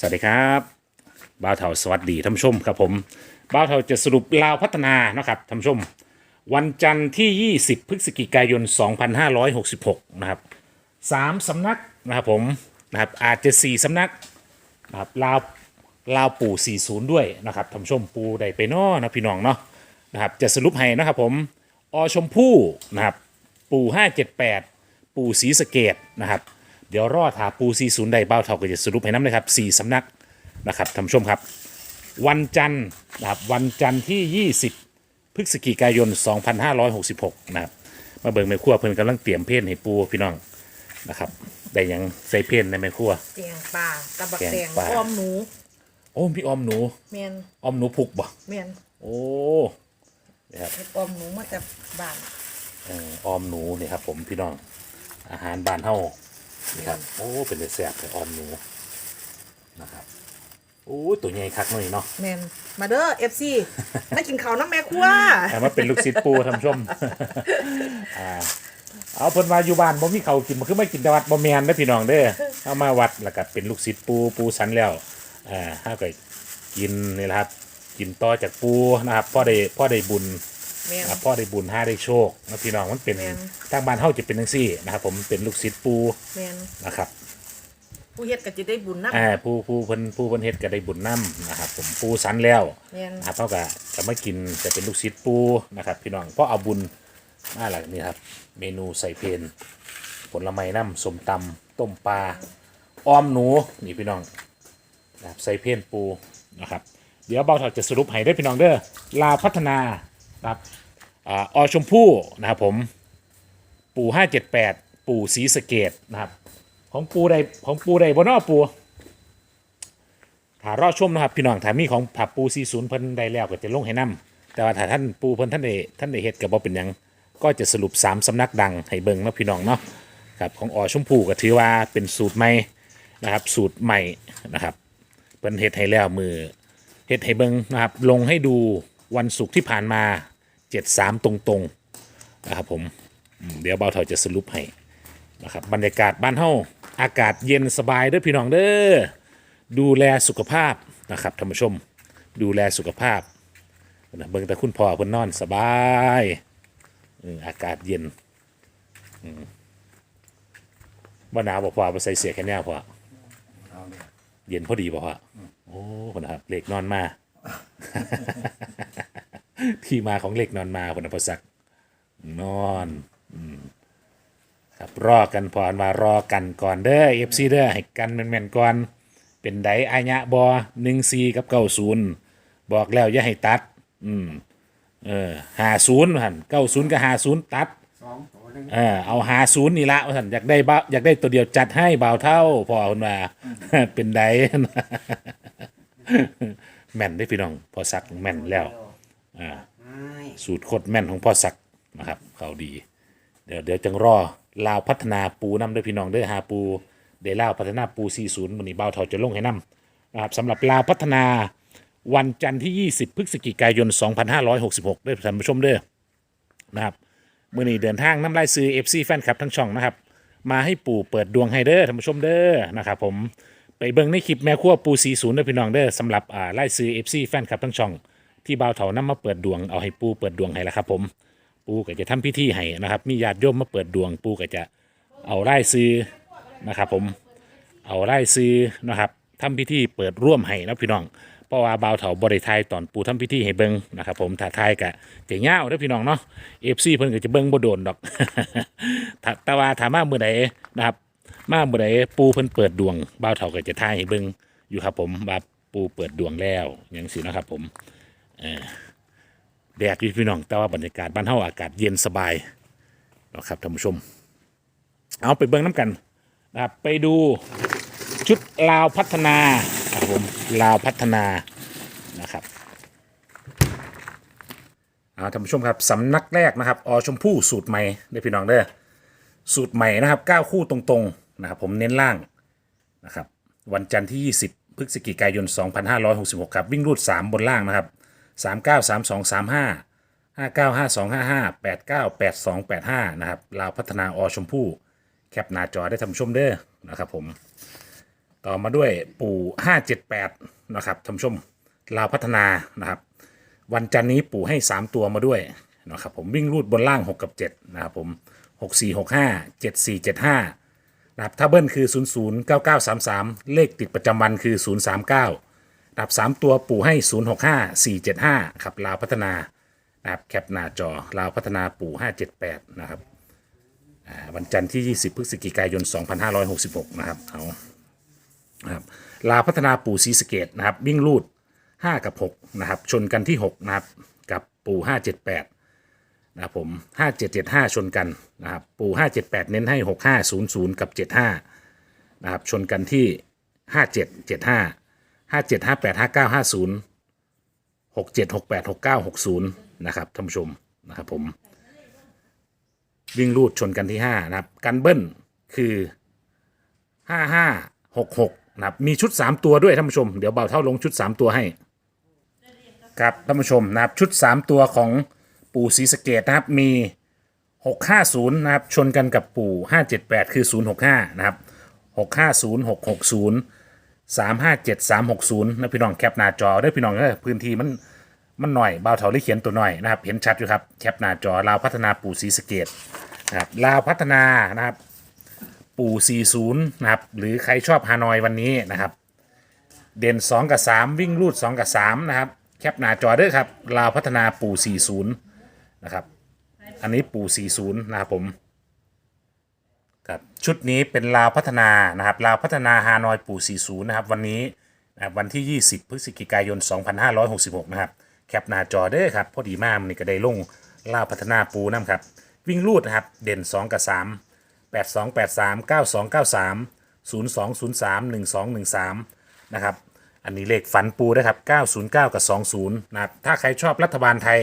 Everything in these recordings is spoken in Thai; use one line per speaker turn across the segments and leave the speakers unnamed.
สวัสดีครับบ้าวเถาสวัสดีท่านผู้ชมครับผมบ้าวเถาจะสรุปลาวพัฒนานะครับท่านผู้ชม วันจันทร์ที่ 20 พฤศจิกายน 2566 นะครับสามสำนักนะครับผมนะครับอาจจะ 4 สำนักนะครับลาวลาวปู่ 40 ด้วยนะครับท่านผู้ชมปูได้ไปเนอนะพี่น้องเนาะนะครับจะสรุปให้นะครับผมอชมพู่นะครับปู่ 578 ปู่ศรีสะเกดนะครับ เดี๋ยวรอถาปูซีศูนย์ใดเบ้าเท่าก็จะสรุปให้น้ำเลยครับสี่สำนักนะครับท่านผู้ชมครับ วันจันทร์นะครับวันจันทร์ที่ 20 พฤศจิกายน 2566 นะครับมาเบิ่งแม่ครัวเพิ่นกำลังเตรียมเพนให้ปูพี่น้องนะครับได้หยังใส่เพนในแม่ครัว
แกงปลาตะบัก
แกง
แดง
ปลา
อ้อมหนู
โอ้พี่ออมหนู
เมน
ออมหนูพุกบ่
เมน
โอ้นะครับ
เฮ็ดอ้อมหนูมาจากบ้าน
เอ่อออมหนูนี่ครับผมพี่น้องอาหารบ้านเฮา นี่ครับ โอ้ เป็นแต่แซ่บแต่ออมหนูนะครับ โอ้ตัวใหญ่คักหน่อยเนาะ
เมนมาเด้อเอฟซีมากินข้าวน้ำแม่ครัว
แต่ว่าเป็นลูกศิษย์ปูทำชมอ่าเอาเพิ่นว่าอยู่บ้านบ่มีเขาวกินมันคือไม่กินแต่วัดบ่แม่นเด้อพี่น้องเด้อเอามาวัดแล้วก็เป็นลูกศิษย์ปูปูสันแล้วอ่าเฮาก็กินนี่แหละครับ กินต่อจากปูนะครับพ่อได้พ่อได้บุญ
เมน
นะครับพ่อได้บุญห้าได้โชคนะพี่น้องมันเป็น
แม่น
ทางบ้านเฮาจะเป็นจังซี่นะครับ ผมเป็นลูกศิษย์ปู
เมน
นะครับ
ผู้เฮ็ดก็จะได้บุญนะ
อ่าผู้ผู้เพิ่นผู้เพิ่นเฮ็ดก็ได้บุญนํนะครับ ผมปูสันแล้ว
เมน
นะครับเท่ากับจะมากินจะเป็นลูกศิษย์ปูนะครับ พี่น้องเพราะเอาบุญมาหลักนี่ครับ เมนูใส่เพนผลไม้น้ำสมตำต้มปลาอ้อมหนูนี่พี่น้องนะครับใส่เพนปูนะครับ เดี๋ยวเบาถอดจะสรุปให้ได้อพี่น้องเด้อลาวพัฒนานะ ครับอ่าอชมพู่นะครับผมปูห้าเจ็ดแปดปูสีสะเกตนะครับ ของปูใดของปูใดบนนอปูถ้ารอชมนะครับพี่น้องถามีของผับปูซีศูนย์เพิ่นได้แล้วก็จะลงให้นํแต่ว่าถ้าท่านปูเพิ่นท่านได้ท่านได้เฮ็ดก็บ่เป็นหยังก็จะสรุป3สำนักดังให้เบิ่งเนาะพี่น้องเนาะครับของอชมพูก็ถือว่าเป็นสูตรใหม่นะครับสูตรใหม่นะครับเพิ่นเฮ็ดให้แล้วมือเฮ็ดให้เบิ่งนะครับลงให้ดูวันศุกร์ที่ผ่านมา 73ตรงๆนะครับผมอืมเดี๋ยวเบาเถาจะสรุปให้นะครับบรรยากาศบ้านเฮาอากาศเย็นสบายเด้อพี่น้องเด้อดูแลสุขภาพนะครับท่านผู้ชม ดูแลสุขภาพนะเบิ่งแต่คุณพ่อเพิ่นนอนสบายเอออากาศเย็นอืมบ่หนาวบ่พอไปใส่เสื้อแค่แนวพอเย็นพอดีบ่พอโอ้คนนะครับเหล็กนอนมา ที่มาของเหล็กนอนมาคนนะพอสักนอนอืมครับรอกันพอมารอกันก่อนเด้อเอฟซีเด้อให้กันแม่นๆก่อน เป็นไดอายะบอหนึ่งซีกับเก้าศูนย์บอกแล้วอย่าให้ตัด อืมเออหาศูนย์หันเก้าศูนย์กับหาศูนย์ตัด
สองตัวหนึง
เออเอาหาศูนย์นี่ละว่าท่นอยากได้บ้าอยากได้ตัวเดียวจัดให้เบาวเท่าพอคุณมาเป็นไดแม่นได้อพี่น้อง พอสักแม่นแล้ว อ่า
ไม่
สูตรโคตรแม่นของพ่อศักดิ์นะครับเขาดี เดี๋ยวเดี๋ยวจังรอลาวพัฒนาปูน้ำด้วยพี่น้องเด้วยหาปูเดี๋ยวลาวพัฒนาปู 40วันนี้เบาเท่าจะลงให้น้ำนะครับสำหรับลาวพัฒนาวันจันทร์ที่ 20 พฤศจิกายน 2566ด้วยท่านผู้ชมเด้อนะครับมื่อนี้เดินทางน้ำลายซื้อ FC แฟนคลับทั้งช่องนะครับ มาให้ปู่เปิดดวงให้เด้อท่านผู้ชมเด้อนะครับผมไปเบิ่งในคลิปแม่ครัวปู 40ด้วยพี่น้องเด้อสำหรับอ่าไล่ซื้อ FC แฟนคลับทั้งช่อง ที่บ่าวเถานำมาเปิดดวงเอาให้ปูเปิดดวงให้ละครับ ผม ปูก็จะทำพิธีให้นะครับ มีญาติโยมมาเปิดดวง ปูก็จะเอาไร่ซื้อนะครับ ผมเอาไร่ซื้อนะครับทำพิธีเปิดร่วมให้นะพี่น้องเพราะว่าบ่าวเถาบริทายตอนปูทำพิธีให้เบิงนะครับ ผมถ้าทายกะจะเง่าวเด้อพี่น้องเนาะเอฟซีเพิ่นก็จะเบิงบ่โดนดอกแต่ว่าถามมาเมื่อใดนะครับ มาเมื่อใดปูเพิ่นเปิดดวงบ่าวเถาก็จะทายให้เบิงอยู่ครับผมว่าปูเปิดดวงแล้วอย่างสินะครับผม แดดอยู่พี่น้อง แต่ว่าบรรยากาศบ้านเฮาอากาศเย็นสบายนะครับท่านผู้ชม เอาไปเบิ่งน้ำกันนะครับไปดูชุดลาวพัฒนาครับผมลาวพัฒนานะครับเอาท่านผู้ชมครับสำนักแรกนะครับอชมพู่สูตรใหม่เด้พี่น้องเด้อสูตรใหม่นะครับ9คู่ตรงๆนะครับผมเน้นล่างนะครับวันจันทร์ที่ 20พฤศจิกายน 2566 ครับ วิ่งรูด 3 บนล่างนะครับ 39 32 35 59 52 55 89 82 85นะครับลาวพัฒนาอชมพู่แคปหน้าจอได้ทำชมเด้อนะครับผมต่อมาด้วยปู่ห้าเจ็ดแปดนะครับท่านผู้ชมลาวพัฒนานะครับวันจันนี้ปู่ให้ 3 ตัวมาด้วยนะครับผมวิ่งรูดบนล่าง 6 กับ 7 นะครับผม 6 4 6 5 7 4 7 5นะครับถ้าเบิ้ลคือ 0 0 9 9 3 3 เลขติดประจำวันคือ 0 3 9 นะครับ3ตัวปู่ให้ 0 6 5 4 7 5ครับลาวพัฒนานะครับแคปหน้าจอลาวพัฒนาปู่ 578 นะครับอ่าวันจันทร์ที่ 20 พฤศจิกายน 2566 นะครับเอานะครับลาวพัฒนาปู่ศรีสะเกตนะครับวิ่งลูด 5 กับ 6 นะครับ ชนกันที่ 6 นะครับ กับปู่ 578นะครับผม 5775 ชนกันนะครับปู่578 เน้นให้ 6500 กับ 75นะครับชนกันที่ 5775 ห้าเจ็ดห้าแปดห้าเก้าห้าศูนย์หกเจ็ดหกแปดหกเก้าหกศูนย์นะครับท่านผู้ชมนะครับผม วิ่งรูดชนกันที่ห้านะครับกันเบิ้ลคือห้าห้าหกหกนะครับมีชุดสามตัวด้วยท่านผู้ชม เดี๋ยวเบาเท่าลงชุดสามตัวให้ ครับท่านผู้ชมนะครับชุดสามตัวของปู่ศรีสเกตนะครับมีหกห้าศูนย์นะครับชนกันกับปู่ห้าเจ็ดแปดคือศูนย์หกห้านะครับหกห้าศูนย์หกหกศูนย์ สามห้าเจ็ดสามหกศูนย์นะพี่น้องแคปหน้าจอด้พี่น้องเด้อพื้นที่มันมันหน่อยเบาเท่าได้เขียนตัวหน่อยนะครับ เห็นชัดอยู่ครับแคปหน้าจอลาวพัฒนาปู่ศรีสะเกตนะครับลาวพัฒนานะครับ ปู่40นย์นะครับ หรือใครชอบฮานอยวันนี้นะครับ เด่น2กับ3วิ่งรูด2กับ3นะครับแคปหน้าจอเด้วยครับลาวพัฒนาปู่40นะครับ อันนี้ปู่40นะครับผม ครับชุดนี้เป็นลาวพัฒนานะครับลาวพัฒนาฮานอยปู่ 40 นะครับ วันนี้นะครับวันที่ 20 พฤศจิกายน 2566 นะครับ แคปหน้าจอเด้อครับ พอดีมากมันนี่ก็ได้ลงลาวพัฒนาปูน้ำครับ วิ่งรูดนะครับ เด่น 2 กับ 3 8283 9293 0203 1213 นะครับ อันนี้เลขฝันปูนะครับ 909 กับ 20 นะครับ ถ้าใครชอบรัฐบาลไทย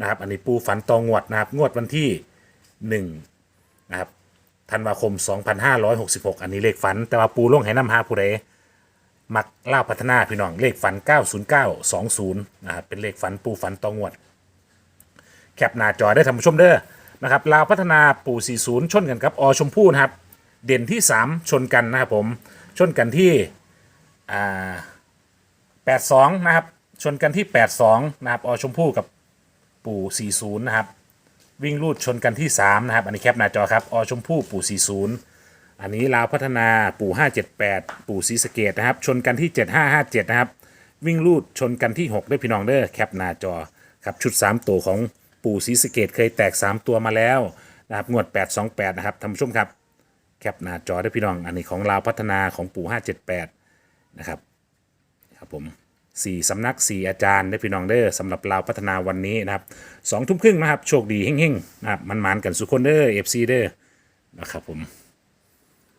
นะครับ อันนี้ปูฝันตองงวดนะครับ งวดวันที่ 1 นะครับ ธันวาคม 2566 อันนี้เลขฝัน แต่ว่าปูลงให้น้ำหาผู้ใดมักเล่าพัฒนาพี่น้องเลขฝัน 90920นะครับเป็นเลขฝันปูฝันตองวด แคปหน้าจอได้ท่านผู้ชมเด้อนะครับลาวพัฒนาปู่40 ชนกันครับอชมพู่นะครับ เด่นที่ 3 ชนกันนะครับผมชนกันที่อ่า82 นะครับ ชนกันที่ 82 นะครับอชมพู่กับปู่40 นะครับ วิ่งลูดชนกันที่ 3 นะครับ อันนี้แคปหน้าจอครับ อชมพู่ปู่ 40 อันนี้ลาวพัฒนาปู่ 578 ปู่ศรีสะเกดนะครับ ชนกันที่ 7557 นะครับ วิ่งลูดชนกันที่6ด้วยพี่น้องเด้อแคปหน้าจอครับชุด 3 ตัวของปู่ศรีสะเกดเคยแตก 3 ตัวมาแล้วนะครับงวด 828 นะครับท่านผู้ชมครับแคปหน้าจอด้วยพี่น้อง อันนี้ของลาวพัฒนาของปู่ 578 นะครับครับผม สี่สำนักสี่อาจารย์ได้พี่น้องเด้อสำหรับลาวพัฒนาวันนี้นะครับสองทุ่มครึ่งนะครับ โชคดีเฮ่งๆนะครับมันมานๆกันสุกคนเด้อเอฟซีเด้อนะครับผม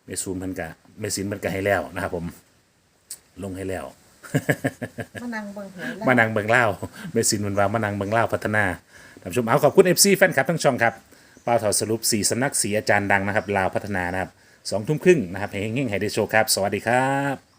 เมซูนมันกะเมซินมันกะให้แล้วนะครับผมลงให้แล้ว
มานั่งเบิ่งหวย
มานังเบิงเล่าเมซินมันว่ามานังเบิงเล่าพัฒนาท่านผู้ชมเอาขอบคุณ FC แฟนคลับทั้งช่องครับเป้าเถาสรุป4สำนักสีอาจารย์ดังนะครับลาวพัฒนานะครับสองทุ่มครึ่งนะครับเฮงๆให้ได้โชว์ครับ สวัสดีครับ